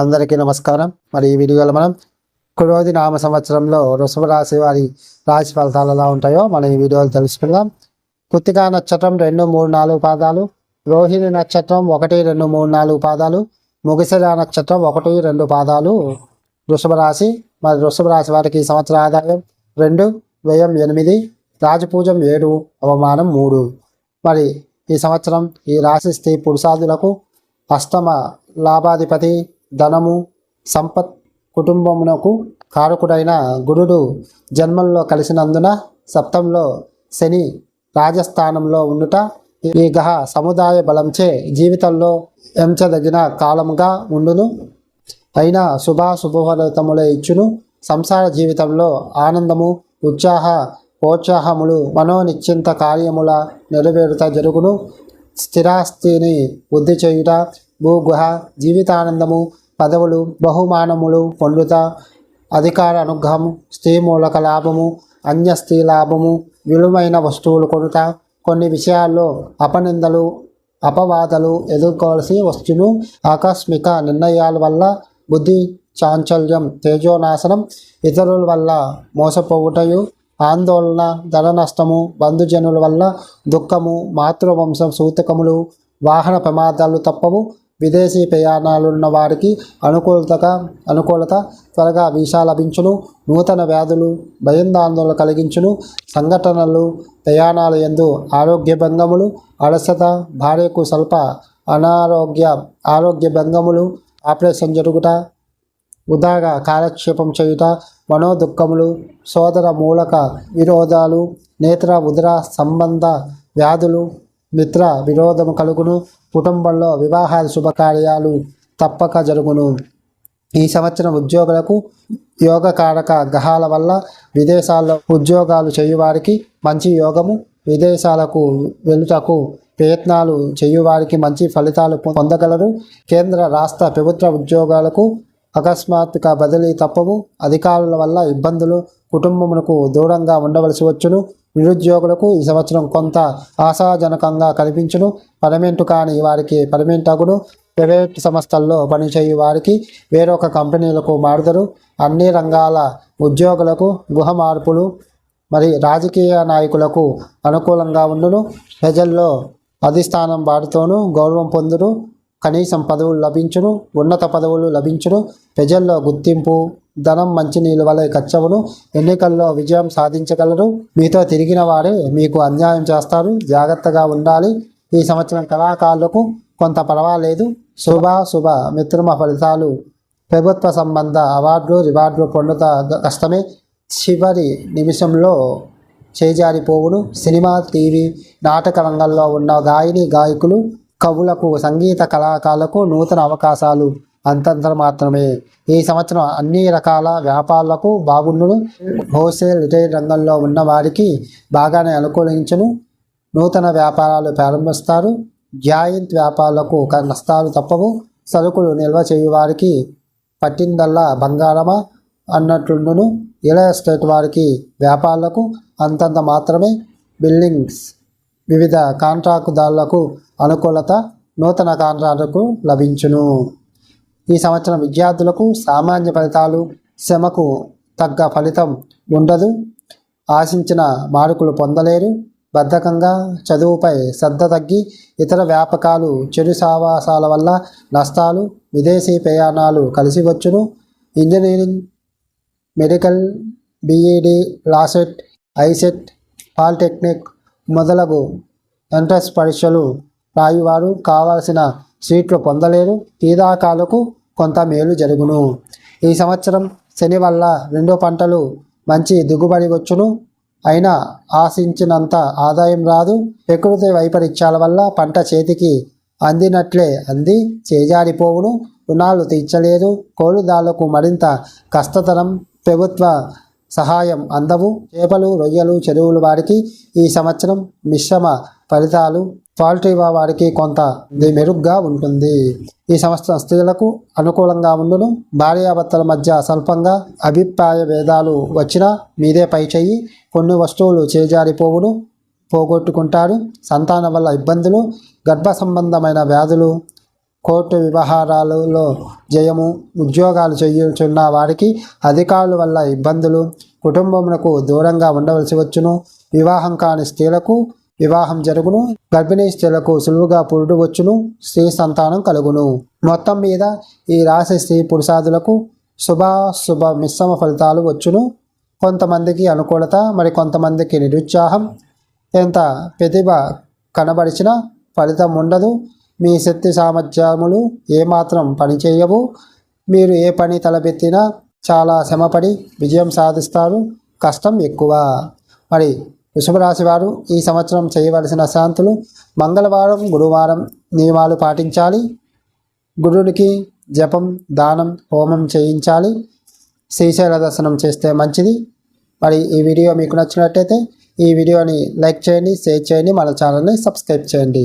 అందరికీ నమస్కారం. మరి ఈ వీడియోలో మనం కురోది నామ సంవత్సరంలో వృషభ రాశి వారి రాశి ఫలితాలు ఎలా ఉంటాయో మనం ఈ వీడియోలో తెలుసుకుందాం. కృతికా నక్షత్రం రెండు మూడు నాలుగు పాదాలు. రోహిణి నక్షత్రం ఒకటి రెండు మూడు నాలుగు పాదాలు. ముగిసర నక్షత్రం ఒకటి రెండు పాదాలు. వృషభ రాశి మరి వృషభ రాశి వారికి సంవత్సర ఆదాయం రెండు వ్యయం ఎనిమిది రాజపూజం ఏడు అవమానం మూడు. మరి ఈ సంవత్సరం ఈ రాశి స్త్రీ పురుషాదులకు అష్టమ లాభాధిపతి ధనము సంపత్ కుటుంబమునకు కారకుడైన గురుడు జన్మంలో కలిసినందున సప్తంలో శని రాజస్థానంలో ఉండుట ఈ గ్రహ సముదాయ బలంచే జీవితంలో ఎంచదగిన కాలముగా ఉండును. అయినా శుభాశుభఫలితములే ఇచ్చును. సంసార జీవితంలో ఆనందము ఉత్సాహ ప్రోత్సాహములు మనోనిశ్చింత కార్యముల నెరవేరుత జరుగును. స్థిరాస్తిని వృద్ధి చేయుట భూగుహ జీవితానందము పదవులు బహుమానములు పొందుట అధికార అనుగ్రహము స్త్రీ మూలక లాభము అన్య స్త్రీ లాభము విలువైన వస్తువులు కొనుట కొన్ని విషయాల్లో అపనిందలు అపవాదాలు ఎదుర్కోవాల్సి వస్తును ఆకస్మిక నిర్ణయాల వల్ల బుద్ధి చాంచల్యం తేజోనాశనం ఇతరుల వల్ల మోసపోవుటయు ఆందోళన ధన నష్టము బంధుజనుల వల్ల దుఃఖము మాతృవంశం సూతకములు వాహన ప్రమాదాలు తప్పవు విదేశీ ప్రయాణాలున్న వారికి అనుకూలతగా అనుకూలత త్వరగా వీసా లభించును. నూతన వ్యాధులు భయందాందోళన కలిగించును. సంఘటనలు ప్రయాణాల ఎందు ఆరోగ్య భంగములు అలసత భార్యకు స్వల్ప అనారోగ్య ఆరోగ్య భంగములు ఆపరేషన్ జరుగుట వృధాగా కాలక్షేపం చేయుట మనోదుఖములు సోదర మూలక విరోధాలు నేత్ర ఉదర సంబంధ వ్యాధులు మిత్ర విరోధము కలుగును. కుటుంబంలో వివాహాలు శుభకార్యాలు తప్పక జరుగును. ఈ సంవత్సరం ఉద్యోగులకు యోగకారక గ్రహాల వల్ల విదేశాల్లో ఉద్యోగాలు చేయువారికి మంచి యోగము విదేశాలకు వెలుటకు ప్రయత్నాలు చేయువారికి మంచి ఫలితాలు పొందగలరు. కేంద్ర రాష్ట్ర ప్రభుత్వ ఉద్యోగాలకు అకస్మాత్తుగా బదిలీ తప్పవు. అధికారుల వల్ల ఇబ్బందులు కుటుంబమునకు దూరంగా ఉండవలసి వచ్చును. నిరుద్యోగులకు ఈ సంవత్సరం కొంత ఆశాజనకంగా కనిపించును. పర్మనెంట్ కాని వారికి పర్మనెంట్ అగును ప్రైవేట్ సంస్థల్లో పనిచేయు వారికి వేరొక కంపెనీలకు మారుదరు. అన్ని రంగాల ఉద్యోగులకు గృహ మార్పులు మరి రాజకీయ నాయకులకు అనుకూలంగా ఉండును. ప్రజల్లో అధిష్టానం వారితోనూ గౌరవం పొందును కనీసం పదవులు లభించును ఉన్నత పదవులు లభించును ప్రజల్లో గుర్తింపు ధనం మంచినీళ్ళ వలె ఖర్చవును ఎన్నికల్లో విజయం సాధించగలరు మీతో తిరిగిన వారే మీకు అన్యాయం చేస్తారు. జాగ్రత్తగా ఉండాలి. ఈ సంవత్సరం కళాకారులకు కొంత పర్వాలేదు. శుభ శుభ. మిత్రమ ఫలితాలు. ప్రభుత్వ సంబంధ అవార్డులు రివార్డులు పొందుత కష్టమే. చివరి నిమిషంలో చేజారిపోవును. సినిమా టీవీ నాటక రంగంలో ఉన్న గాయని గాయకులు కవులకు సంగీత కళాకారులకు నూతన అవకాశాలు అంతంత మాత్రమే. ఈ సంవత్సరం అన్ని రకాల వ్యాపారాలకు బాగుండును హోల్సేల్ రిటైల్ రంగంలో ఉన్న వారికి బాగానే అనుకూలించును. నూతన వ్యాపారాలు ప్రారంభిస్తారు. జాయింట్ వ్యాపారాలకు నష్టాలు తప్పవు. సరుకులు నిల్వ చేయు వారికి పట్టిందల్లా బంగారమా అన్నట్లుండును. రియల్ ఎస్టేట్ వారికి వ్యాపారాలకు అంతంత మాత్రమే. బిల్డింగ్స్ వివిధ కాంట్రాక్టుదారులకు అనుకూలత నూతన కాంట్రాక్టుకు లభించును. ఈ సంవత్సరం విద్యార్థులకు సామాన్య ఫలితాలు శ్రమకు తగ్గ ఫలితం ఉండదు. ఆశించిన మార్కులు పొందలేరు. బద్ధకంగా చదువుపై శ్రద్ధ తగ్గి ఇతర వ్యాపకాలు చెడు సావాసాల వల్ల నష్టాలు విదేశీ ప్రయాణాలు కలిసి వచ్చును engineering medical B Ed LAWCET ICET polytechnic మొదలగు ఎంట్రన్స్ పరీక్షలు రాయివారు కావాల్సిన సీట్లు పొందలేరు. పీదాకాలకు కొంత మేలు జరుగును. ఈ సంవత్సరం శని వల్ల రెండు పంటలు మంచి దిగుబడి వచ్చును. అయినా ఆశించినంత ఆదాయం రాదు. ప్రకృతి వైపరీత్యాల వల్ల పంట చేతికి అందినట్లే అంది. చేజారిపోవును. రుణాలు తీర్చలేదు. కోలుదారులకు మరింత కష్టతరం. ప్రభుత్వ సహాయం అందవు చేపలు రొయ్యలు చెరువులు వారికి ఈ సంవత్సరం మిశ్రమ ఫలితాలు. పౌల్ట్రీ వారికి కొంత మెరుగ్గా ఉంటుంది. ఈ సంవత్సరం స్త్రీలకు అనుకూలంగా ఉండును. భార్యాభర్తల మధ్య స్వల్పంగా అభిప్రాయ భేదాలు వచ్చినా మీదే పై చెయ్యి. కొన్ని వస్తువులు చేజారిపోవును పోగొట్టుకుంటారు. సంతానం వల్ల ఇబ్బందులు గర్భ సంబంధమైన వ్యాధులు కోర్టు వ్యవహారాలలో జయము ఉద్యోగాలు చేయుచున్న వారికి అధికారుల వల్ల ఇబ్బందులు. కుటుంబమునకు దూరంగా ఉండవలసి వచ్చును. వివాహం కాని స్త్రీలకు వివాహం జరుగును. గర్భిణీ స్త్రీలకు సులువుగా పురుడు వచ్చును. స్త్రీ సంతానం కలుగును. మొత్తం మీద ఈ రాశి స్త్రీ పురుషాదులకు శుభాశుభ మిశ్రమ ఫలితాలు వచ్చును. కొంతమందికి అనుకూలత మరి కొంతమందికి నిరుత్సాహం. ఎంత ప్రతిభ కనబడిచినా ఫలితం ఉండదు. మీ శక్తి సామర్థ్యములు ఏమాత్రం పనిచేయవు మీరు ఏ పని తలపెత్తినా చాలా శ్రమపడి విజయం సాధిస్తారు. కష్టం ఎక్కువ. మరి వృషభరాశి వారు ఈ సంవత్సరం చేయవలసిన శాంతులు మంగళవారం గురువారం నియమాలు పాటించాలి. గురుడికి జపం దానం హోమం చేయించాలి. శ్రీశైల దర్శనం చేస్తే మంచిది. మరి ఈ వీడియో మీకు నచ్చినట్టయితే ఈ వీడియోని లైక్ చేయండి షేర్ చేయండి మన ఛానల్ని సబ్స్క్రైబ్ చేయండి.